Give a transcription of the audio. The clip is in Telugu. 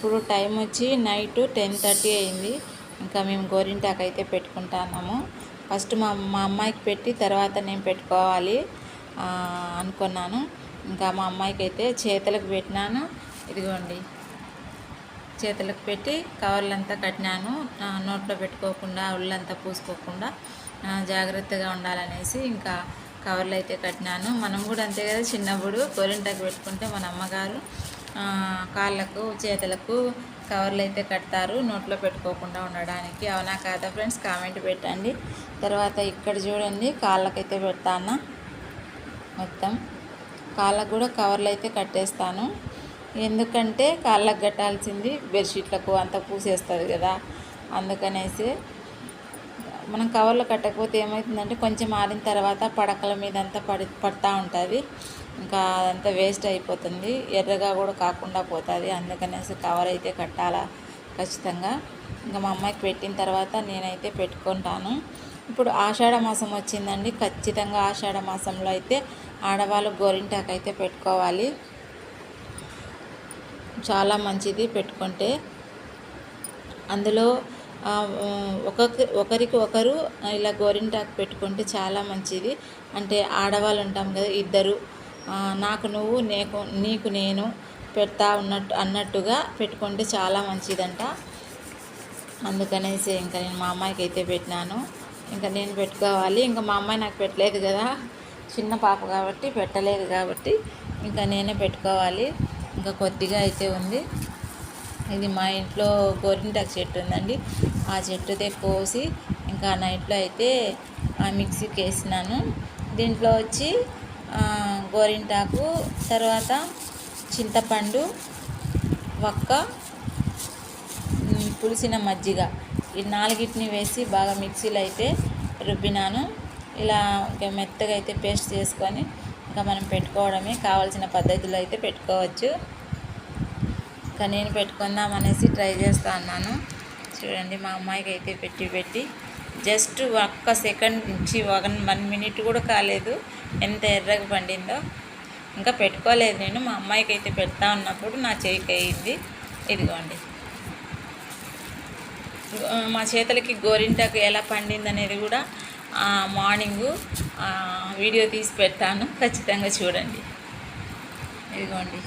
ఇప్పుడు టైం వచ్చి నైట్ టెన్ థర్టీ అయింది. ఇంకా మేము గోరింటాకు అయితే పెట్టుకుంటున్నాము. ఫస్ట్ మా మా అమ్మాయికి పెట్టి తర్వాత నేను పెట్టుకోవాలి అనుకున్నాను. ఇంకా మా అమ్మాయికి అయితే చేతులకు పెట్టినాను. ఇదిగోండి. చేతులకు పెట్టి కవర్లంతా కట్టినాను. నోట్లో పెట్టుకోకుండా ఉళ్ళంతా పూసుకోకుండా జాగ్రత్తగా ఉండాలనేసి ఇంకా కవర్లు అయితే కట్టినాను. మనం కూడా అంతే కదా చిన్నప్పుడు గోరింటాకు పెట్టుకుంటే మన అమ్మగారు కాళ్ళకు చేతులకు కవర్లు అయితే కడతారు. నోట్లో పెట్టుకోకుండా ఉండడానికి. అవునా కాదా ఫ్రెండ్స్? కామెంట్ పెట్టండి. తర్వాత ఇక్కడ చూడండి కాళ్ళకైతే పెడతాను? మొత్తం. కాళ్ళకు కూడా కవర్లు అయితే కట్టేస్తాను. ఎందుకంటే కాళ్ళకు కట్టాల్సింది బెడ్షీట్లకు. అంత పూసేస్తుంది కదా. అందుకనేసి మనం కవర్లో కట్టకపోతే ఏమవుతుందంటే కొంచెం ఆరిన తర్వాత పడకల మీద అంతా పడి పడతా ఉంటుంది. ఇంకా అదంతా వేస్ట్ అయిపోతుంది. ఎర్రగా కూడా కాకుండా పోతుంది. అందుకనేసి కవర్ అయితే కట్టాలా ఖచ్చితంగా. ఇంకా మా అమ్మాయికి పెట్టిన తర్వాత నేనైతే పెట్టుకుంటాను. ఇప్పుడు ఆషాఢ మాసం వచ్చిందండి. ఖచ్చితంగా ఆషాఢ మాసంలో అయితే ఆడవాళ్ళు గోరింటాకు అయితే పెట్టుకోవాలి. చాలా మంచిది పెట్టుకుంటే. అందులో ఆ, ఒకరికి ఒకరు ఇలా గోరింటాకు పెట్టుకుంటే చాలా మంచిది. అంటే ఆడవాళ్ళు ఉంటాం కదా ఇద్దరు. నాకు నువ్వు నీకు నీకు నేను పెడతా ఉన్నట్టు అన్నట్టుగా పెట్టుకుంటే చాలా మంచిదంట. అందుకనేసి ఇంకా నేను మా అమ్మాయికి అయితే పెట్టినాను. ఇంకా నేను పెట్టుకోవాలి. ఇంకా మా అమ్మాయి నాకు పెట్టలేదు కదా. చిన్న పాప కాబట్టి పెట్టలేదు కాబట్టి ఇంకా నేనే పెట్టుకోవాలి. ఇంకా కొద్దిగా అయితే ఉంది. ఇది మా ఇంట్లో గోరింటాకు చెట్టు ఉందండి. ఆ చెట్టుదే కోసి ఇంకా నైట్లో అయితే ఆ మిక్సీకి వేసినాను. దీంట్లో వచ్చి గోరింటాకు తర్వాత చింతపండు వక్క పులిసిన మజ్జిగ. ఈ నాలుగిటిని వేసి బాగా మిక్సీలో అయితే రుబ్బినాను. ఇలా ఇంకా మెత్తగా అయితే పేస్ట్ చేసుకొని ఇంకా మనం పెట్టుకోవడమే. కావాల్సిన పద్ధతిలో అయితే పెట్టుకోవచ్చు. ఇంకా నేను పెట్టుకుందాం అనేసి ట్రై చేస్తా అన్నాను. చూడండి మా అమ్మాయికి అయితే పెట్టి పెట్టి జస్ట్ ఒక్క సెకండ్ నుంచి వన్ వన్ మినిట్ కూడా కాలేదు. ఎంత ఎర్రగా పండిందో. ఇంకా పెట్టుకోలేదు నేను. మా అమ్మాయికి అయితే పెడతా ఉన్నప్పుడు నా చేయికి అయింది ఇదిగోండి. మా చేతులకి గోరింటాకు ఎలా పండింది అనేది కూడా మార్నింగు వీడియో తీసి పెడతాను. ఖచ్చితంగా చూడండి. ఇదిగోండి.